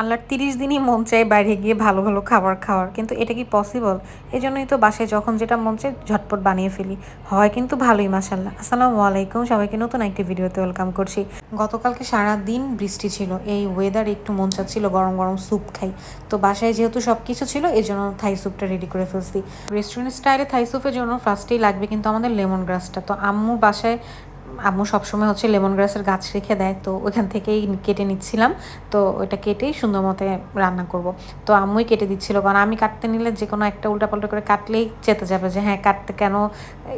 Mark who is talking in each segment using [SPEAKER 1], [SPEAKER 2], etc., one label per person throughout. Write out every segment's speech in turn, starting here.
[SPEAKER 1] আল্লাহর তিরিশ দিনই মন চায় বাইরে গিয়ে ভালো ভালো খাবার খাওয়ার, কিন্তু এটা কি পসিবল এই জন্যই তো বাসায় যখন যেটা মন চায় ঝটপট বানিয়ে ফেলি। হয় কিন্তু ভালোই মাসাল্লাহ আসসালামু আলাইকুম সবাইকে নতুন একটি ভিডিওতে ওয়েলকাম করছি। গতকালকে সারা দিন বৃষ্টি ছিল, এই ওয়েদার একটু মন চাচ্ছিল গরম গরম স্যুপ খাই। তো বাসায় যেহেতু সব কিছু ছিল এই জন্য থাই স্যুপটা রেডি করে ফেলছি। রেস্টুরেন্ট স্টাইলে থাই স্যুপের জন্য ফার্স্টেই লাগবে কিন্তু আমাদের লেমন গ্রাসটা তো আম্মুর বাসায় আম্মু সবসময় হচ্ছে লেমন গ্রাসের গাছ রেখে দেয়, তো ওইখান থেকেই কেটে নিচ্ছিলাম। তো ওইটা কেটেই সুন্দর মতে রান্না করব। তো আম্মুই কেটে দিচ্ছিল, কারণ আমি কাটতে নিলে যে কোনো একটা উল্টাপাল্টা করে কাটলেই চেতে যাবে যে হ্যাঁ কাটতে কেন?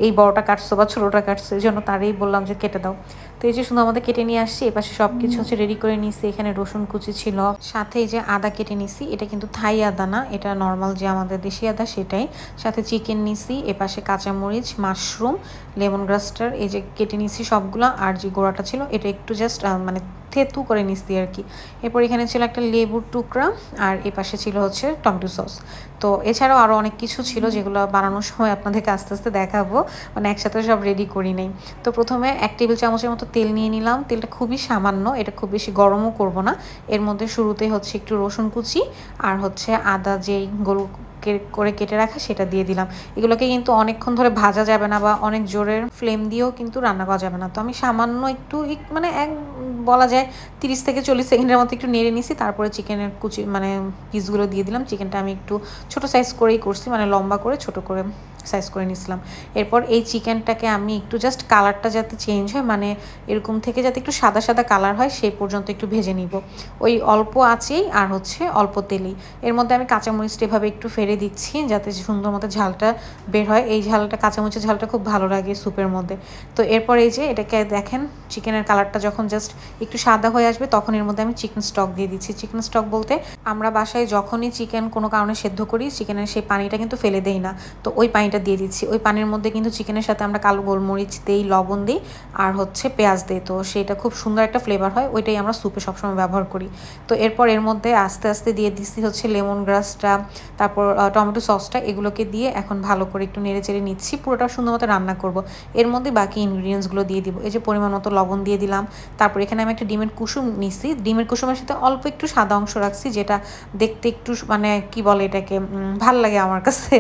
[SPEAKER 1] এই বড়টা কাটছো বা ছোটোটা কাটছো? এই জন্য তারই বললাম যে, কেটে দাও। তো এই যে শুধু আমাদের কেটে নিয়ে আসছি, এপাশে সব কিছু হচ্ছে রেডি করে নিয়েছি, এখানে রসুন কুচি ছিল। সাথে এই যে আদা কেটে নিছি এটা কিন্তু থাই আদা না, এটা নর্মাল যে আমাদের দেশি আদা সেটাই। সাথে চিকেন নিছি এপাশে কাঁচামরিচ মাশরুম লেমন গ্রাসটার এই যে কেটে নিছি সবগুলো, আর যে গোড়াটা ছিল, এটা একটু জাস্ট মানে থেতু করে নিচ্ছি আর কি। এরপর এখানে ছিল একটা লেবুর টুকরা আর এ পাশে ছিল হচ্ছে টমেটো সস। তো এছাড়াও আরও অনেক কিছু ছিল যেগুলো বানানোর সময় আপনাদেরকে আস্তে আস্তে দেখাবো। মানে একসাথে সব রেডি করি নেই। তো প্রথমে এক টেবিল চামচের মতো তেল নিয়ে নিলাম। তেলটা খুবই সামান্য এটা খুব বেশি গরমও করব না। এর মধ্যে শুরুতে হচ্ছে একটু রসুন কুচি আর হচ্ছে আদা যেই গরু করে কেটে রাখা সেটা দিয়ে দিলাম। এগুলোকে কিন্তু অনেকক্ষণ ধরে ভাজা যাবে না বা অনেক জোরের ফ্লেম দিয়েও কিন্তু রান্না করা যাবে না। তো আমি সামান্য একটু মানে এক বলা যায় তিরিশ থেকে চল্লিশ সেকেন্ডের মতো একটু নেড়ে নিছি, তারপরে চিকেনের কুচি মানে পিসগুলো দিয়ে দিলাম। চিকেনটা আমি একটু ছোটো সাইজ করেই করছি মানে লম্বা করে, ছোট করে। সাইজ করে নিয়েছিলাম। এরপর এই চিকেনটাকে আমি একটু জাস্ট কালারটা যাতে চেঞ্জ হয় মানে এরকম থেকে যাতে একটু সাদা সাদা কালার হয় সেই পর্যন্ত একটু ভেজে নিব। ওই অল্প আছেই আর হচ্ছে অল্প তেলেই। এর মধ্যে আমি কাঁচামরিচটা এভাবে একটু ফেরে দিচ্ছি, যাতে সুন্দর মতো ঝালটা বের হয়। এই ঝালটা, কাঁচামরিচের ঝালটা খুব ভালো লাগে স্যুপের মধ্যে। তো এরপর এই যে এটাকে দেখেন, চিকেনের কালারটা যখন জাস্ট একটু সাদা হয়ে আসবে, তখন এর মধ্যে আমি চিকেন স্টক দিয়ে দিচ্ছি। চিকেন স্টক বলতে আমরা বাসায় যখনই চিকেন কোনো কারণে সেদ্ধ করি চিকেনের সেই পানিটা কিন্তু ফেলে দেই না। তো ওই পানিটা দিয়ে দিচ্ছি। ওই পানির মধ্যে কিন্তু চিকেনের সাথে আমরা কালো গোলমরিচ দিই, লবণ দিই আর হচ্ছে পেঁয়াজ দিই। তো সেটা খুব সুন্দর একটা ফ্লেভার হয়, ওইটাই আমরা স্যুপে সবসময় ব্যবহার করি। তো এরপর এর মধ্যে আস্তে আস্তে দিয়ে দিচ্ছি হচ্ছে লেমন গ্রাসটা তারপর টমেটো সসটা এগুলোকে দিয়ে এখন ভালো করে একটু নেড়ে চেড়ে নিচ্ছি, পুরোটা সুন্দর মতো রান্না করব। এর মধ্যে বাকি ইনগ্রিডিয়েন্টসগুলো দিয়ে দিব। এই যে পরিমাণ মতো লবণ দিয়ে দিলাম, তারপর এখানে আমি একটা ডিমের কুসুম নিছি। ডিমের কুসুমের সাথে অল্প একটু সাদা অংশ রাখছি, যেটা দেখতে একটু মানে কি বলে এটাকে ভালো লাগে আমার কাছে।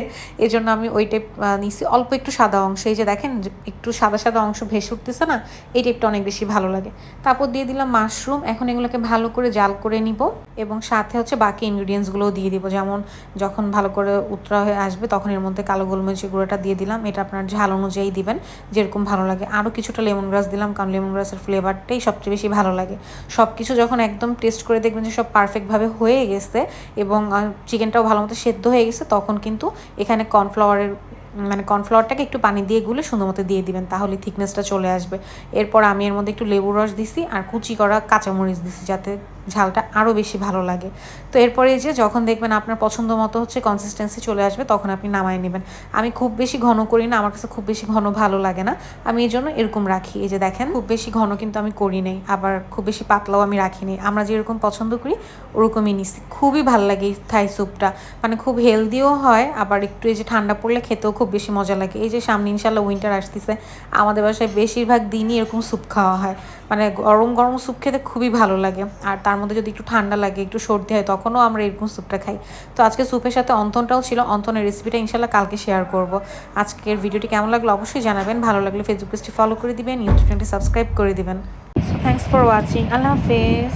[SPEAKER 1] এজন্য আমি ওই টাইপ নিছি। অল্প একটু সাদা অংশ। এই যে দেখেন একটু সাদা সাদা অংশ ভেসে উঠতেছে না এই টাইপটা অনেক বেশি ভালো লাগে। তারপর দিয়ে দিলাম মাশরুম এখন এগুলোকে ভালো করে জাল করে নিব এবং সাথে হচ্ছে বাকি ইনগ্রিডিয়েন্টসগুলোও দিয়ে দিব। যেমন যখন ভালো করে উতরা হয়ে আসবে, তখন এর মধ্যে কালো গোলমরিচের গুঁড়োটা দিয়ে দিলাম। এটা আপনার ঝাল অনুযায়ী দিবেন, যেরকম ভালো লাগে। আরও কিছুটা লেমন গ্রাস দিলাম, কারণ লেমন গ্রাসের ফ্লেভারটাই সবচেয়ে বেশি ভালো লাগে। সব কিছু যখন একদম টেস্ট করে দেখবেন যে সব পারফেক্টভাবে হয়ে গেছে এবং চিকেনটাও ভালো মতো সেদ্ধ হয়ে গেছে, তখন কিন্তু এখানে কর্নফ্লাওয়ারের মানে কর্নফ্লাওয়ারটাকে একটু পানি দিয়ে গুলে সুন্দর মতো দিয়ে দিবেন তাহলে থিকনেসটা চলে আসবে। এরপর আমি এর মধ্যে একটু লেবুর রস দিছি আর কুচি করা কাঁচামরিচ দিছি যাতে ঝালটা আরও বেশি ভালো লাগে। তো এরপরে যে যখন দেখবেন আপনার পছন্দ মতো হচ্ছে কনসিস্টেন্সি চলে আসবে, তখন আপনি নামায় নেবেন। আমি খুব বেশি ঘন করি না, আমার কাছে খুব বেশি ঘন ভালো লাগে না। আমি এই জন্য এরকম রাখি। এই যে দেখেন, খুব বেশি ঘন কিন্তু আমি করি নাই, আবার খুব বেশি পাতলাও আমি রাখিনি আমরা যেরকম পছন্দ করি, ওরকমই নিচ্ছি খুবই ভালো লাগে এই থাই স্যুপটা মানে খুব হেলদিও হয়, আবার একটু এই যে ঠান্ডা পড়লে খেতেও খুব বেশি মজা লাগে। এই যে সামনে ইনশাল্লাহ উইন্টার আসতেছে, আমাদের বাসায় বেশিরভাগ দিনই এরকম স্যুপ খাওয়া হয়। মানে গরম গরম স্যুপ খেতে খুবই ভালো লাগে। আর তার মধ্যে যদি একটু ঠান্ডা লাগে, একটু সর্দি হয়, তখনও আমরা এরকম স্যুপটা খাই। তো আজকে স্যুপের সাথে অন্তনটাও ছিল, অন্তনের রেসিপিটা ইনশাল্লাহ কালকে শেয়ার করব। আজকের ভিডিওটি কেমন লাগল অবশ্যই জানাবেন, ভালো লাগলে ফেসবুক পেজটি ফলো করে দিবেন ইউটিউব চ্যানেলটি সাবস্ক্রাইব করে দিবেন। সো থ্যাংকস ফর ওয়াচিং আল্লাহ হাফেজ।